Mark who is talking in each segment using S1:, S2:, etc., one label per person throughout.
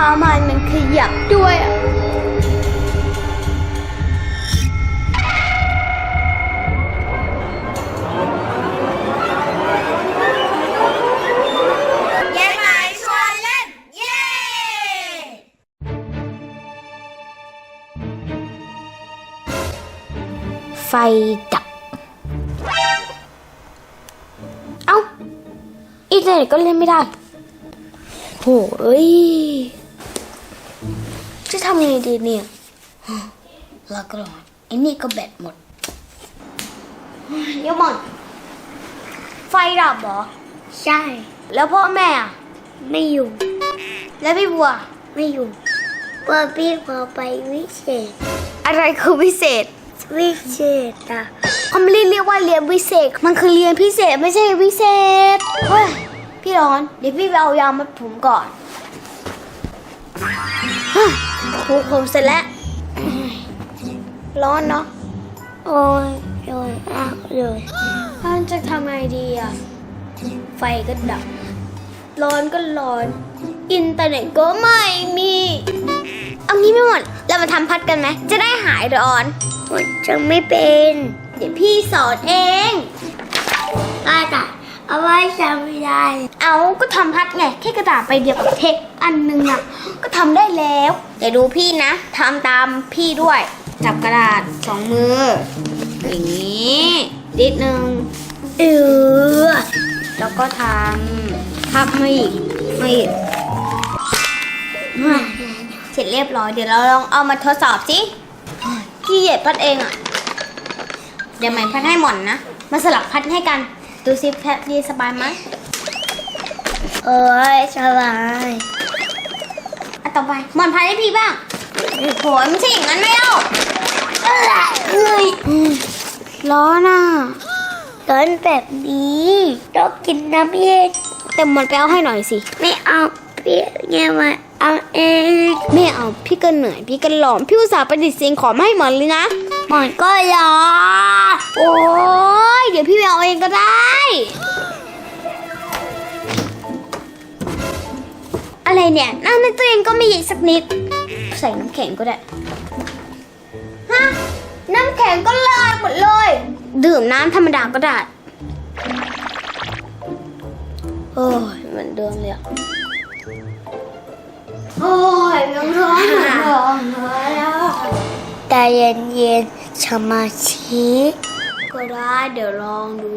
S1: ผ้าม่านมันขยับด้วยอะเย้ไหมชวนเล่นเย้ไฟดับ เอ้า อินเทอร์เน็ตก็เล่นไม่ได้ โหย จะทำยังไงดีเนี่ยลาก่อนไอ้นี่ก็แบตหมดเดี๋ยวหมดไฟดับเหรอ
S2: ใช่
S1: แล้วพ่อแม่อะ
S2: ไม่อยู่
S1: แล้วพี่บัว
S2: ไม่อยู่ว่าพี่ขอไปวิเศษ
S1: อะไรคือวิเศษ
S2: วิเศษอะ
S1: เขาไม่ได้เรียกว่าเรียนวิเศษ มันคือเรียนพิเศษไม่ใช่วิเศษ เฮ้ย พี่ร้อน เดี๋ยวพี่ไปเอายามัดผมก่อน เฮ้ยผูกผมเสร็จแล้ว ร้อนเนาะ
S2: โอ้ยโอ้ยอ้าวเลย
S1: ท่านจะทำไงดีอะไฟก็ดับ ร้อนก็ร้อน อินเทอร์เน็ตก็ไม่มี เอางี้ไม่หมด เรามาทำพัดกันไหม จะได้หายร้อน
S2: มันจะไม่เป็น
S1: เดี๋ยวพี่สอนเอง
S2: ได้แต่ เอาไว้จำไม่ได้
S1: เอาก็ทำพัดไงแค่กระดาษไปเดียวกับเทคอันหนึงอะก็ทำได้แล้วเดี๋ยวดูพี่นะทำตามพี่ด้วย จับกระดาษสองมือ อย่างนี้นิดนึง
S2: เออ
S1: แล้วก็ทำพับมาอีกมาอีกเสร็จเรียบร้อยเดี๋ยวเราลองเอามาทดสอบสิขี้เหยียดพัดเองอะเดี๋ยวใหม่พัดให้หม่อนนะมาสลับพัดให้กัน ดูซิแพทดีสบายไหม
S2: โอ้ยสบาย
S1: อะต่อไปหม่อนพัดให้พี่บ้างโหยไม่ใช่อย่างนั้นไม่เอา
S2: เอ้ย
S1: ร้อนอะ
S2: ตอนแบบนี้ต้องกินน้ำเย็น
S1: แต่หม่อนไปเอาให้หน่อยสิ
S2: ไม่เอาพี่เงี้ยมาเอาเอง
S1: ไม่เอาพี่ก็เหนื่อยพี่ก็หลอมพี่อุตส่าห์ประดิษฐ์เสียงขอมาให้หม่อนเลยนะ
S2: หมอนก็รอ
S1: โอ้ยเดี๋ยวพี่ไปเอาเองก็ได้ อะไรเนี่ยน้ำในตู้เย็นก็ไม่เย็นสักนิด ใส่น้ำแข็งก็ได้ ฮะ น้ำแข็งก็ลายหมดเลย ดื่มน้ำธรรมดาก็ได้ โอ้ยเหมือนเดิมเลยอะโอ้ยยังร้อนอยู่เลยอะ
S2: แต่เย็นเย็นๆสมาธิ
S1: ก็ได้เดี๋ยวลองดู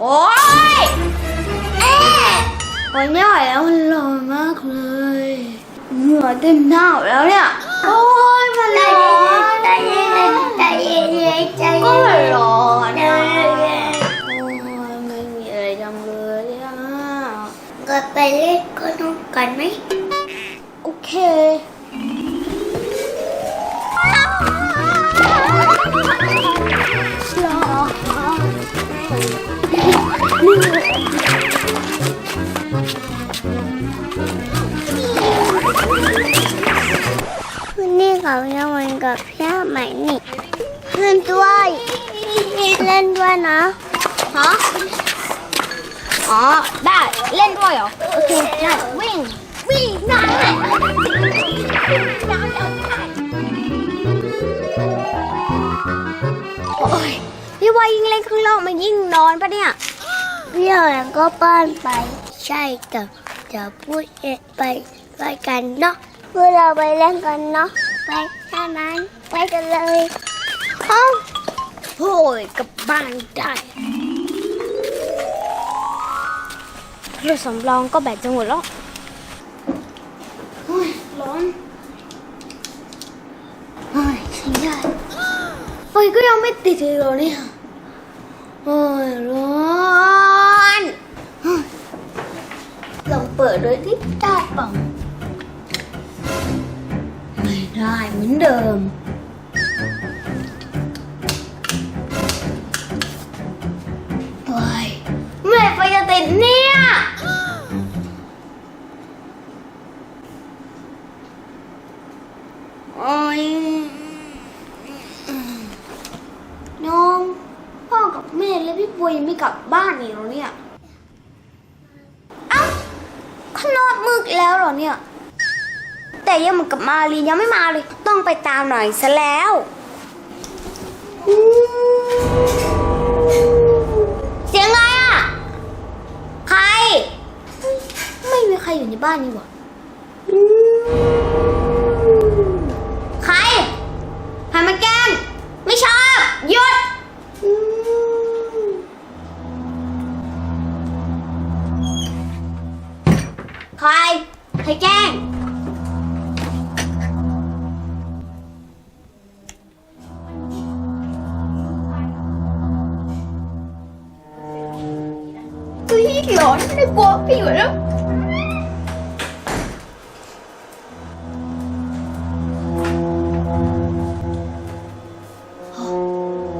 S1: โอ๊ยเอ๊ะโอ๊ยไม่ไหวแล้วมันร้อนมากเลยเหงื่อเต็มหน้าหมดแล้วเนี่ย โอ๊ยมัน
S2: ใจ
S1: ร้อ
S2: เย็น
S1: น
S2: ๆใจเย็นๆใจเย็นๆใจ
S1: ก็
S2: เย็
S1: มัน
S2: น
S1: ร้อน
S2: ๆใจ
S1: อะ
S2: เย็น
S1: โอ้ยไม่มีอะไรทำเลยอะ
S2: ๆก็ไปเล่นก็ต้องกันไหม
S1: โอเค
S2: วันนี้ เขาจะวันกับพี่ใหม่นี่เล่นด้วยเล่นด้วยนะ
S1: ฮะอ๋อได้เล่นด้วยเหรอโอเคได้วิ่งวิ่งได้โอ้ยพี่ว่ายิ่งเล่นข้างนอกมันยิ่งนอนปะเนี่ย
S2: พี่หลังก็ป้อนไปใช่แต่จะพูดเอะไปไปกันเนาะพวกเราไปเล่นกันเนาะ ไปใช่ไหมไปกันเลย
S1: เอ้าโอ้ยกลับบ้านได้เรือสำรองก็แบตจะหมดแล้วโอ้ยร้อนโอ้ยใช้ได้ไฟก็ยังไม่ติดเลยเหรอเนี่ยโอ้ยร้อนเฮ้ยลองเปิดโดยที่ได้เปล่าไม่ได้เหมือนเดิม โอ้ยเมื่อไฟจะติดเนี่ย โอ้ยน้องพ่อกับแม่และพี่บัวยังไม่กลับบ้านอีกเหรอเนี่ย เอ้าข้างนอกมืดแล้วเหรอเนี่ย แต่ยังเหมือนกับมาลียังไม่มาเลย ต้องไปตามหน่อยซะแล้วเสียงอะไรอะ ใคร ไม่มีใครอยู่ในบ้านนี่หว่าใครใครมาแกล้งไม่ชอบหยุดใครใครแกล้ง ไปอยู่แล้ว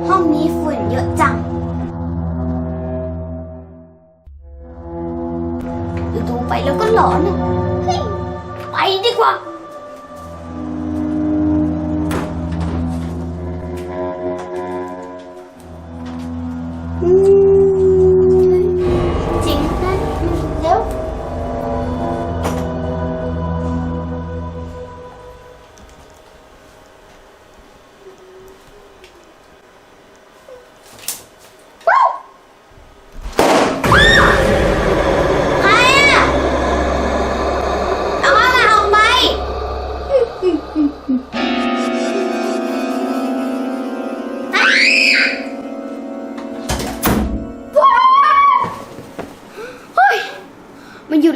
S1: ห้องนี้ฝุ่นเยอะจังอยู่ดูไปแล้วก็หลอนอะเฮ้ยไปดีกว่า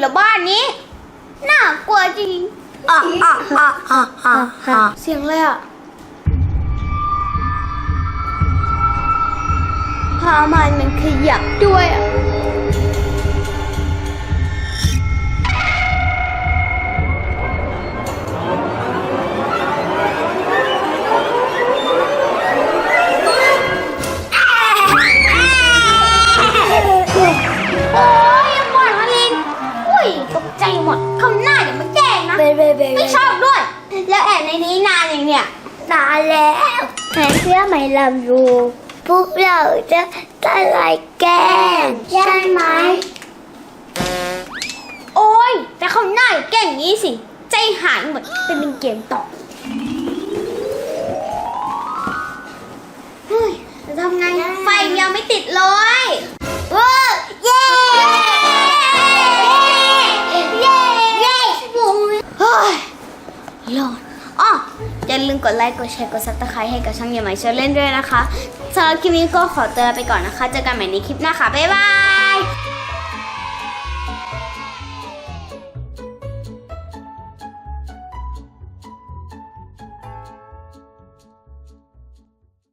S1: มันอยู่ละบ้านนี้ น่ากลัวจริงอะอะอะอะอะอะเสียงอะไรอะพามันมันขยับด้วยอะ นานแล้วแม่
S2: เชื่อไหมลำยูพวกเราจะตะไลแกล้งใช่ไหม
S1: โอ้ย แต่คำหน้าอย่าแกล้งอย่างนี้สิ ใจหายหมดเป็นเป็นเกมต่อเฮ้ยจะทำไง ไฟยังไม่ติดเลย อย่าลืมกดไลค์ กดแชร์ กดซับสไครต์ให้กับช่องเยี่ยมใหม่เชอเล่นด้วยนะคะสำหรับคลิปนี้ก็ขอตัวลาไปก่อนนะคะ เจอกันใหม่ในคลิปหน้าค่ะ บ๊ายบาย